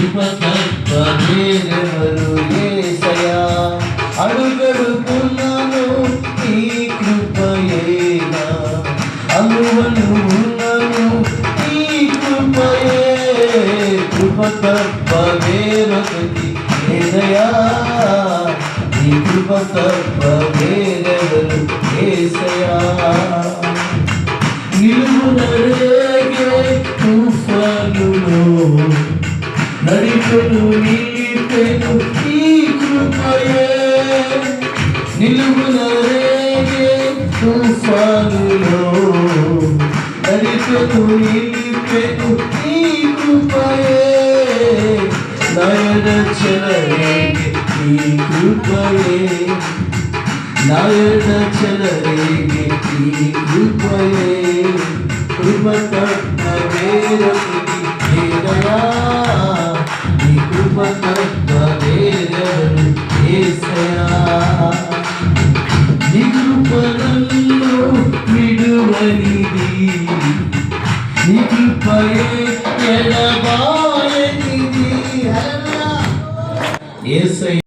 కృప తప్ప ఏసయా అడుగడుకున్నాను ఈ కృపయేనా? అందువను ఉన్నాను ఈ కృపయే. కృప ఏదయా ఈ కృప తప్ప వేరెవరు ఏసయా తుఫానులో నడిపెను నిలిపెను ఈ కృపయే. నిలువునరేగే తుఫానులో. నడిపెను నిలిపెను ఈ కృపయే. నయన చెలరేగే ఈ కృపయే. నాయన చెలరేగే ఈ కృపయే. కృప తప్ప వేరొకటి సర్వవేరవడు ఏసయా నిరుపదంలో విడువనిది నిరుపయే ఎడబాయనిది ఏసయ్య